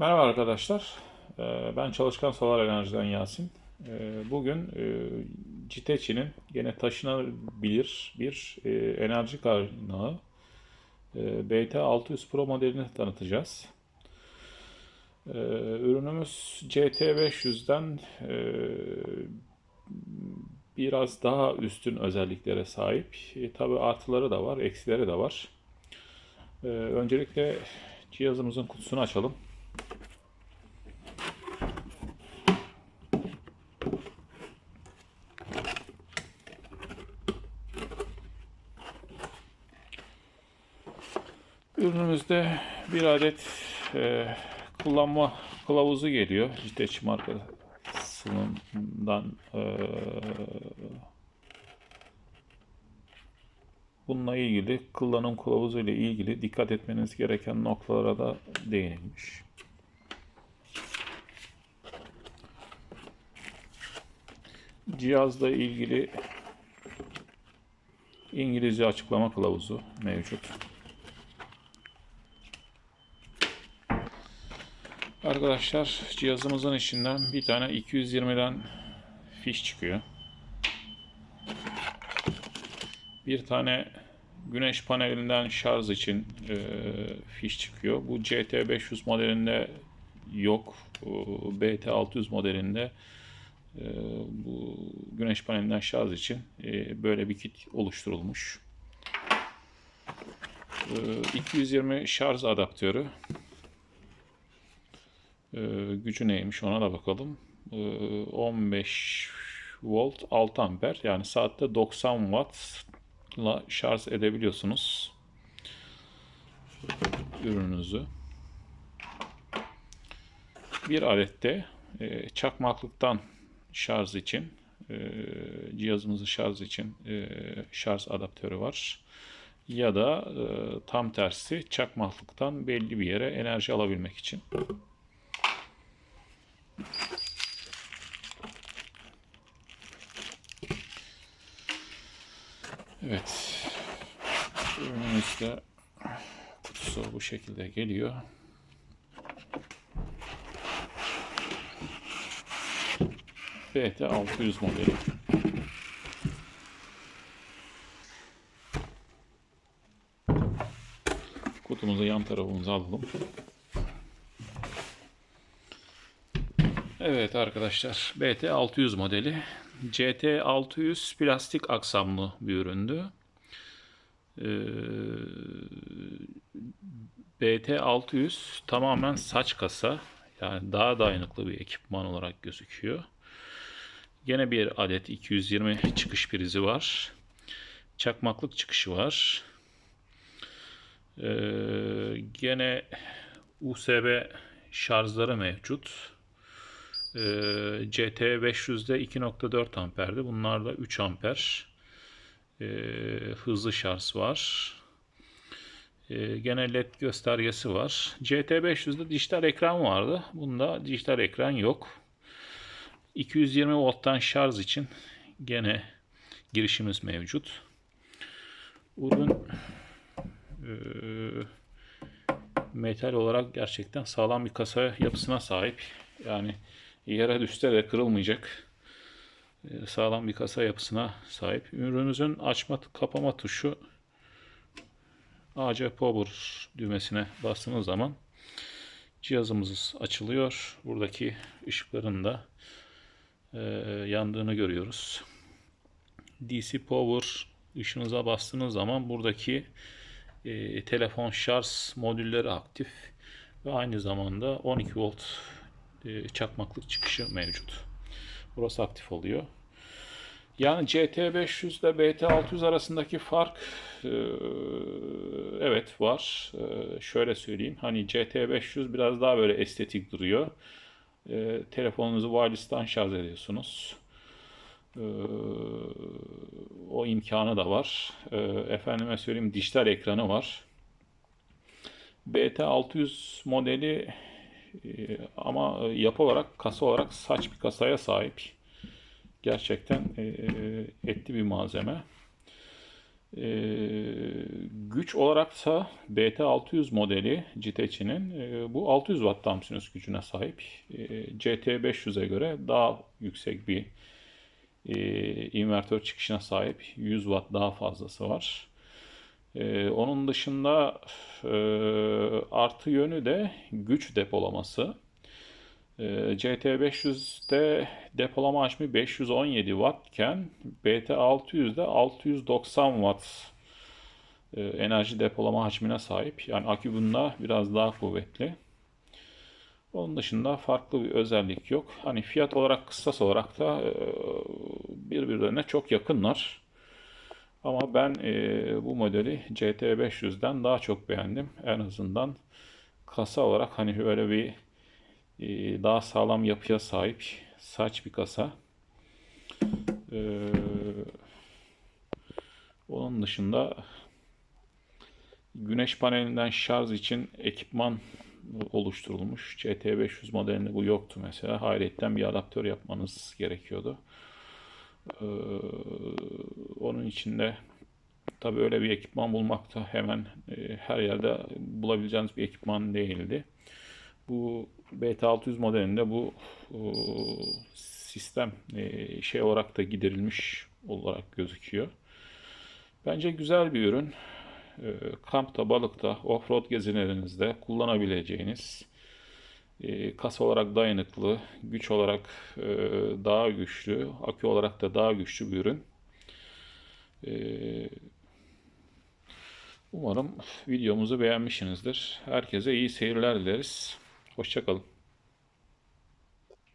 Merhaba arkadaşlar. Ee, Ben Çalışkan Solar Enerji'den Yasin. Ee, Bugün e, Citeçi'nin gene taşınabilir bir e, enerji kaynağı e, BT600 Pro modelini tanıtacağız. Ee, Ürünümüz CT500'den e, biraz daha üstün özelliklere sahip. Tabi artıları da var, eksileri de var. Öncelikle cihazımızın kutusunu açalım. Ürünümüzde bir adet e, kullanma kılavuzu geliyor. Jiteç markasından e, bununla ilgili kullanım kılavuzu ile ilgili dikkat etmeniz gereken noktalara da değinilmiş. Cihazla ilgili İngilizce açıklama kılavuzu mevcut. Arkadaşlar cihazımızın içinden bir tane 220'den fiş çıkıyor. Bir tane güneş panelinden şarj için e, fiş çıkıyor. Bu CT500 modelinde yok. BT600 modelinde e, bu güneş panelinden şarj için e, böyle bir kit oluşturulmuş. E, 220 şarj adaptörü. E, gücü neymiş ona da bakalım. E, 15 volt 6 amper yani saatte 90 wattla şarj edebiliyorsunuz ürününüzü. Bir adette e, çakmaklıktan şarj için e, cihazımızı şarj için e, şarj adaptörü var. Ya da e, tam tersi çakmaklıktan belli bir yere enerji alabilmek için. Evet. Ürünümüzde kutusu bu şekilde geliyor. BT 600 modeli. Kutumuzu yan tarafımıza alalım. Evet arkadaşlar BT 600 modeli. CT 600 plastik aksamlı bir üründü. Ee, BT 600 tamamen saç kasa yani daha dayanıklı bir ekipman olarak gözüküyor. Gene bir adet 220 çıkış prizi var. Çakmaklık çıkışı var. Ee, gene USB şarjları mevcut. Ee, CT500'de 2.4 amperdi. Bunlarda 3 amper ee, hızlı şarj var. Ee, gene LED göstergesi var. CT500'de dijital ekran vardı. Bunda dijital ekran yok. 220 volttan şarj için gene girişimiz mevcut. Ürün e, metal olarak gerçekten sağlam bir kasa yapısına sahip. Yani yere düşse de kırılmayacak e, sağlam bir kasa yapısına sahip. Ürünümüzün açma kapama tuşu AC Power düğmesine bastığınız zaman cihazımız açılıyor. Buradaki ışıkların da e, yandığını görüyoruz. DC Power ışığınıza bastığınız zaman buradaki e, telefon şarj modülleri aktif ve aynı zamanda 12 volt çakmaklık çıkışı mevcut. Burası aktif oluyor. Yani CT500 ile BT600 arasındaki fark e, evet var. E, şöyle söyleyeyim. Hani CT500 biraz daha böyle estetik duruyor. E, telefonunuzu wireless'tan şarj ediyorsunuz. E, o imkanı da var. E, efendime söyleyeyim dijital ekranı var. BT600 modeli e, ama yapı olarak kasa olarak saç bir kasaya sahip. Gerçekten e, etli bir malzeme. Ee, güç olarak da BT600 modeli Citeç'inin e, bu 600 Watt tam sinüs gücüne sahip. E, CT500'e göre daha yüksek bir e, invertör çıkışına sahip. 100 Watt daha fazlası var. E, onun dışında e, artı yönü de güç depolaması. E, CT500'de depolama hacmi 517 Watt iken BT600'de 690 Watt e, enerji depolama hacmine sahip. Yani akü bunda biraz daha kuvvetli. Onun dışında farklı bir özellik yok. Hani fiyat olarak kıstas olarak da e, birbirlerine çok yakınlar. Ama ben e, bu modeli CT500'den daha çok beğendim. En azından kasa olarak hani böyle bir e, daha sağlam yapıya sahip saç bir kasa. E, onun dışında güneş panelinden şarj için ekipman oluşturulmuş. CT500 modelinde bu yoktu mesela. Hayretten bir adaptör yapmanız gerekiyordu. Ee, onun içinde tabii öyle bir ekipman bulmak da hemen e, her yerde bulabileceğiniz bir ekipman değildi. Bu BT600 modelinde bu e, sistem e, şey olarak da giderilmiş olarak gözüküyor. Bence güzel bir ürün. E, kampta, balıkta, offroad gezilerinizde kullanabileceğiniz e, kasa olarak dayanıklı, güç olarak e, daha güçlü, akü olarak da daha güçlü bir ürün. E, umarım videomuzu beğenmişsinizdir. Herkese iyi seyirler dileriz. Hoşçakalın.